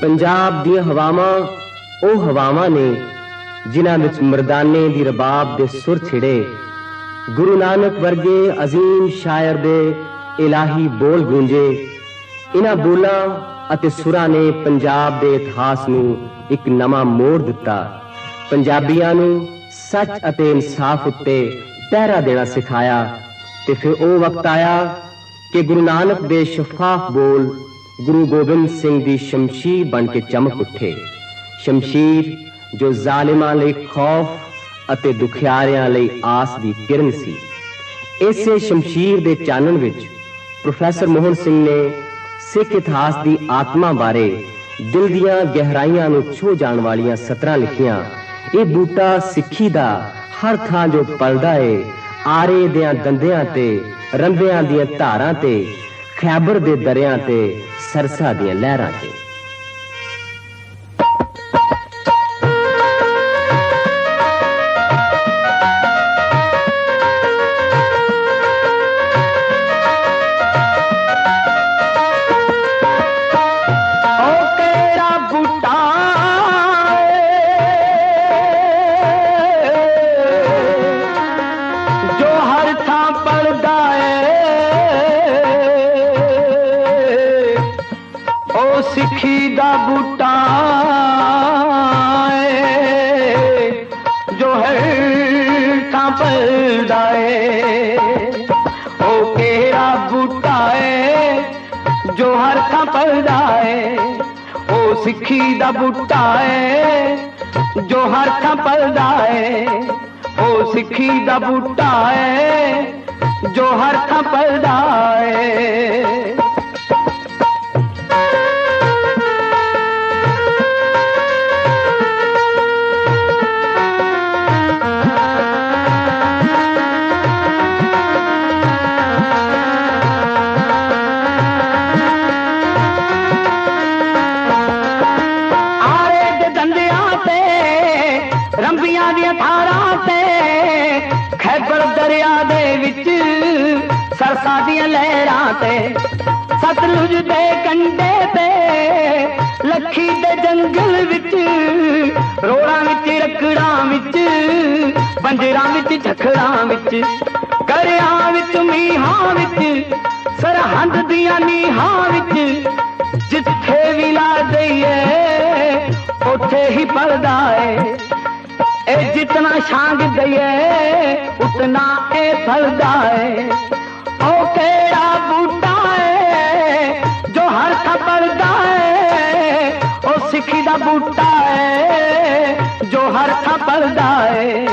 ਪੰਜਾਬ ਦੀਆਂ ਹਵਾਵਾਂ, ਉਹ ਹਵਾਵਾਂ ਨੇ ਜਿਨ੍ਹਾਂ ਵਿੱਚ ਮਰਦਾਨੇ ਦੀ ਰਬਾਬ ਦੇ ਸੁਰ ਛਿੜੇ। ਗੁਰੂ ਨਾਨਕ ਵਰਗੇ ਅਜ਼ੀਮ ਸ਼ਾਇਰ ਦੇ ਇਲਾਹੀ ਬੋਲ ਗੂੰਜੇ ਇਹਨਾਂ ਬੋਲਾਂ ਅਤੇ ਸੁਰਾਂ ਨੇ ਪੰਜਾਬ ਦੇ ਇਤਿਹਾਸ ਨੂੰ ਇੱਕ ਨਵਾਂ ਮੋੜ ਦਿੱਤਾ। ਪੰਜਾਬੀਆਂ ਨੂੰ ਸੱਚ ਅਤੇ ਇਨਸਾਫ ਉੱਤੇ ਪਹਿਰਾ ਦੇਣਾ ਸਿਖਾਇਆ ਤੇ ਫਿਰ ਉਹ ਵਕਤ ਆਇਆ ਕਿ ਗੁਰੂ ਨਾਨਕ ਦੇ ਸ਼ਫਾਫ ਬੋਲ ਗੁਰੂ ਗੋਬਿੰਦ ਸਿੰਘ ਦੀ ਸ਼ਮਸ਼ੀਰ ਬਣ ਕੇ ਚਮਕ ਉੱਠੇ। ਸ਼ਮਸ਼ੀਰ ਜੋ ਜ਼ਾਲਿਮਾਂ ਲਈ ਖੌਫ ਅਤੇ ਦੁਖਿਆਰਿਆਂ ਲਈ ਆਸ ਦੀ ਕਿਰਨ ਸੀ। ਇਸੇ ਸ਼ਮਸ਼ੀਰ ਦੇ ਚਾਨਣ ਵਿੱਚ ਪ੍ਰੋਫੈਸਰ ਮੋਹਨ ਸਿੰਘ ਨੇ ਸਿੱਖ ਇਤਿਹਾਸ ਦੀ ਆਤਮਾ ਬਾਰੇ ਦਿਲ ਦੀਆਂ ਗਹਿਰਾਈਆਂ ਨੂੰ ਛੂ ਜਾਣ ਵਾਲੀਆਂ ਸਤਰਾਂ ਲਿਖੀਆਂ। ਇਹ ਬੂਟਾ ਸਿੱਖੀ ਦਾ ਹਰ ਥਾਂ ਜੋ ਪਲਦਾ ਏ, ਆਰੇ ਦਿਆਂ ਦੰਦਿਆਂ ਤੇ, ਰੰਬਿਆਂ ਦੀਆਂ ਧਾਰਾਂ ਤੇ ਖੈਬਰ ਦੇ ਦਰਿਆ ਤੇ ਸਰਸਾ ਦੀਆਂ ਲਹਿਰਾਂ ਤੇ। سکھی دا بوٹا جو ہر تھا پل جائے او کیرا بوٹا ہے جو ہر تھا پل جائے او سکھی دا بوٹا ہے جو ہر تھا پل جائے او سکھی دا بوٹا ہے جو ہر تھا پل جائے دے وچ سرسا دیا لہراں تے ستلج دے کنڈے تے لکھی دے جنگل وچ روڑا وچ رکڑا وچ بنجرا وچ جھکڑا وچ کریا وچ میہاں وچ سرحد دیا نیہاں وچ جتھے وی لا دئیے اوتھے ہی پڑدا اے جتنا شانگ دئیے اتنا پھلدا ہے او کیڑا بوٹا ہے جو ہر خبردا ہے او سکھی دا بوٹا ہے جو ہر خبردا ہے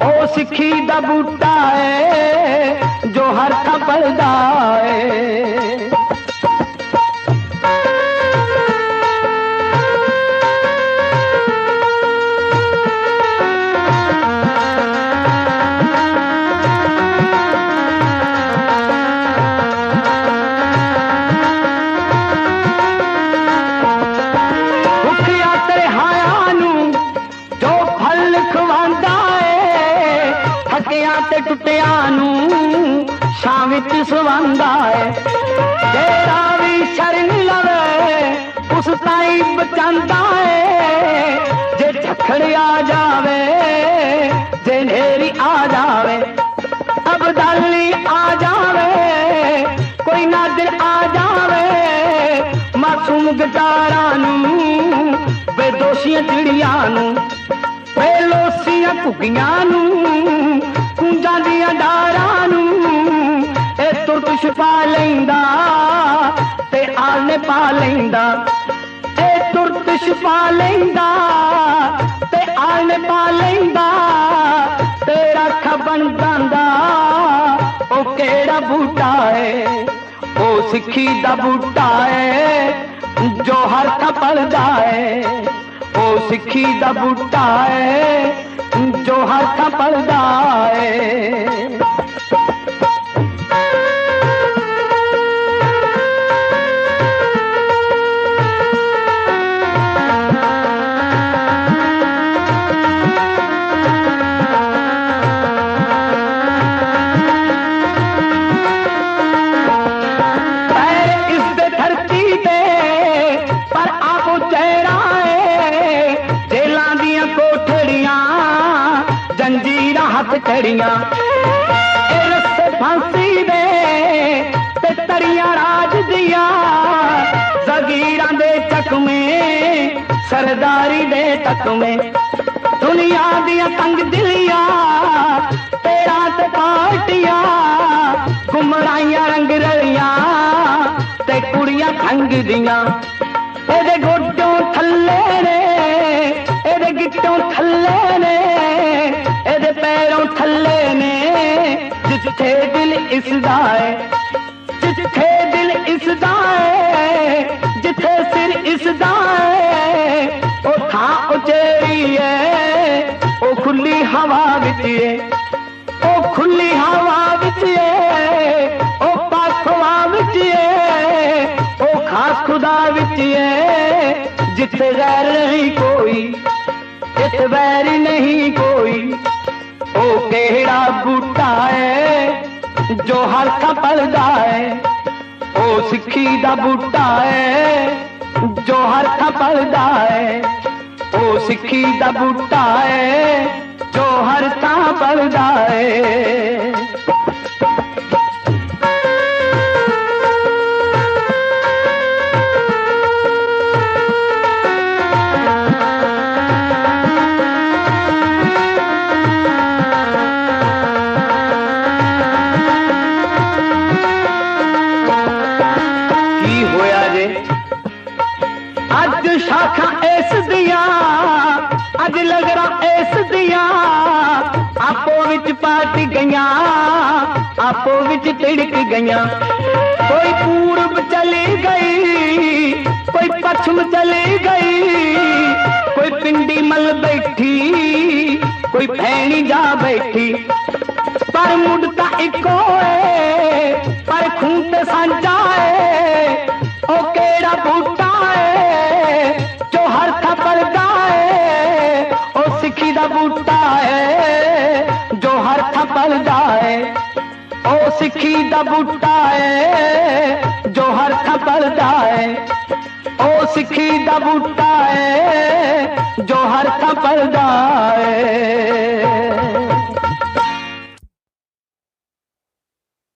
او سکھی دا بوٹا ہے جو ہر خبردا ہے ਥੱਕਿਆਂ ਤੇ ਟੁੱਟਿਆਂ ਨੂੰ ਛਾਂ ਵਿੱਚ ਸਵਾਂਦਾ ਏ ਜਿਹੜਾ ਵੀ ਸ਼ਰਨ ਲਵੇ ਉਸ ਤਾਈ ਬਚਾਂਦਾ ਏ ਜੇ ਝਖੜ ਆ ਜਾਵੇ ਜੇ ਨੇਰੀ ਆ ਜਾਵੇ ਅਬਦਾਲੀ ਆ ਜਾਵੇ ਕੋਈ ਨਾਦਰ ਆ ਜਾਵੇ ਮਾਸੂਮ ਗਟਾਰਾਂ ਨੂੰ ਬੇਦੋਸ਼ੀਆਂ ਚਿੜੀਆਂ ਨੂੰ ਬੇਲੋਸੀਆਂ ਘੁੱਗੀਆਂ ਨੂੰ چھپا لینا تے آنے پا لینا اے ترت چھپا لینا تے آنے پا لینا تیرا خبن داندا او کیڑا بوٹا ہے او سکھی دا بوٹا ہے جو ہر تھپڑ جائے او سکھی دا بوٹا ہے جو ہر تھپڑ جائے ہاتھ تڑیاں راج دیا۔ زگیراں سرداری دے دنیا دیا تنگ دلیاں تیرا تے رنگ رلیاں تے کڑیاں کھنگ دیاں۔ تھلے جتھے دل اس دائے جتھے دل اس دائے جتھے سر اس دائے او تھا اچیری ہے او کھلی ہوا وچ او کھلی ہوا وچ او پاک ہوا وچ او خاص خدا وچ جتھے غیر نہیں کوئی جتھے ویر نہیں کوئی کہڑا بوٹا ہے جو ہر پڑدا ہے او سکھی دا بوٹا ہے جو ہر پڑدا ہے او سکھی دا بوٹا ہے جو ہر تھان پڑدا ہے شاخا ایس دیا، اج لگرا ایس دیا۔ آپ وچ پاٹ گئی آپ وچ تڑک گیا کوئی پورب چلی گئی، کوئی پچھم چلی گئی۔ کوئی پنڈی مل بیٹھی، کوئی پھینی جا بیٹھی۔ پر مڈتا ایک پر خون سانچا او سکھی دا بوٹا ہے، جو ہر خبر دا ہے او سکھی دا بوٹا ہے، جو ہر خبر دا ہے